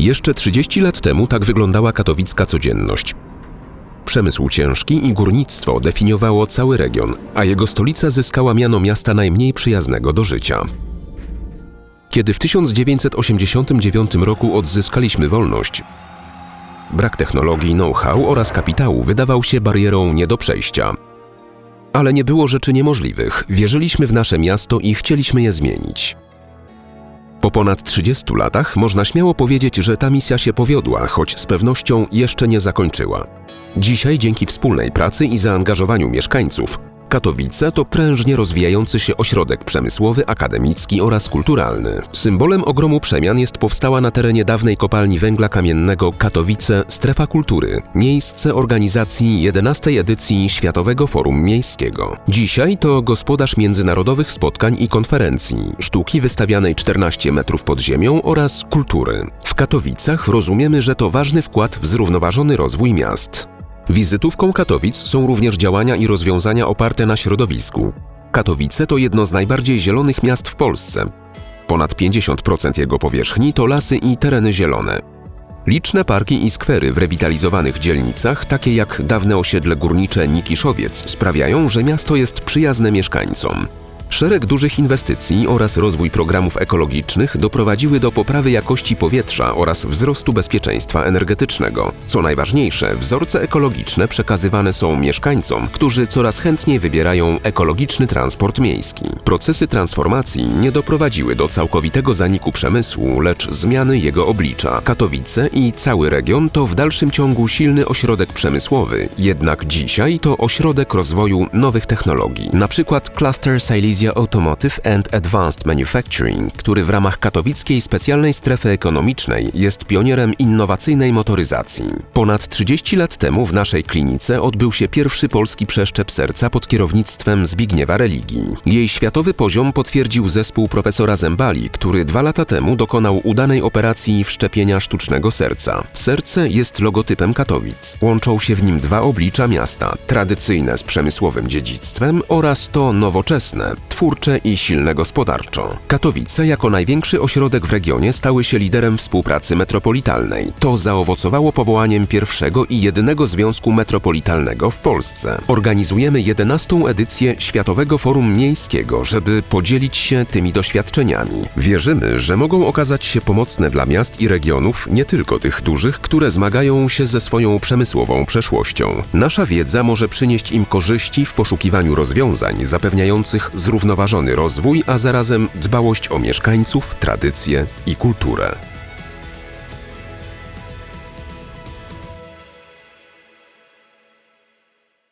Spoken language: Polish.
Jeszcze 30 lat temu tak wyglądała katowicka codzienność. Przemysł ciężki i górnictwo definiowało cały region, a jego stolica zyskała miano miasta najmniej przyjaznego do życia. Kiedy w 1989 roku odzyskaliśmy wolność, brak technologii, know-how oraz kapitału wydawał się barierą nie do przejścia. Ale nie było rzeczy niemożliwych. Wierzyliśmy w nasze miasto i chcieliśmy je zmienić. Po ponad 30 latach można śmiało powiedzieć, że ta misja się powiodła, choć z pewnością jeszcze nie zakończyła. Dzisiaj dzięki wspólnej pracy i zaangażowaniu mieszkańców Katowice to prężnie rozwijający się ośrodek przemysłowy, akademicki oraz kulturalny. Symbolem ogromu przemian jest powstała na terenie dawnej kopalni węgla kamiennego Katowice Strefa Kultury, miejsce organizacji 11. edycji Światowego Forum Miejskiego. Dzisiaj to gospodarz międzynarodowych spotkań i konferencji, sztuki wystawianej 14 metrów pod ziemią oraz kultury. W Katowicach rozumiemy, że to ważny wkład w zrównoważony rozwój miast. Wizytówką Katowic są również działania i rozwiązania oparte na środowisku. Katowice to jedno z najbardziej zielonych miast w Polsce. Ponad 50% jego powierzchni to lasy i tereny zielone. Liczne parki i skwery w rewitalizowanych dzielnicach, takie jak dawne osiedle górnicze Nikiszowiec, sprawiają, że miasto jest przyjazne mieszkańcom. Szereg dużych inwestycji oraz rozwój programów ekologicznych doprowadziły do poprawy jakości powietrza oraz wzrostu bezpieczeństwa energetycznego. Co najważniejsze, wzorce ekologiczne przekazywane są mieszkańcom, którzy coraz chętniej wybierają ekologiczny transport miejski. Procesy transformacji nie doprowadziły do całkowitego zaniku przemysłu, lecz zmiany jego oblicza. Katowice i cały region to w dalszym ciągu silny ośrodek przemysłowy, jednak dzisiaj to ośrodek rozwoju nowych technologii. Na przykład Cluster Silesia Automotive and Advanced Manufacturing, który w ramach katowickiej specjalnej strefy ekonomicznej jest pionierem innowacyjnej motoryzacji. Ponad 30 lat temu w naszej klinice odbył się pierwszy polski przeszczep serca pod kierownictwem Zbigniewa Religii. Jej światowy poziom potwierdził zespół profesora Zembali, który dwa lata temu dokonał udanej operacji wszczepienia sztucznego serca. Serce jest logotypem Katowic. Łączą się w nim dwa oblicza miasta: tradycyjne z przemysłowym dziedzictwem oraz to nowoczesne, twórcze i silne gospodarczo. Katowice jako największy ośrodek w regionie stały się liderem współpracy metropolitalnej. To zaowocowało powołaniem pierwszego i jedynego związku metropolitalnego w Polsce. Organizujemy 11. edycję Światowego Forum Miejskiego, żeby podzielić się tymi doświadczeniami. Wierzymy, że mogą okazać się pomocne dla miast i regionów, nie tylko tych dużych, które zmagają się ze swoją przemysłową przeszłością. Nasza wiedza może przynieść im korzyści w poszukiwaniu rozwiązań zapewniających zrównoważony rozwój, a zarazem dbałość o mieszkańców, tradycje i kulturę.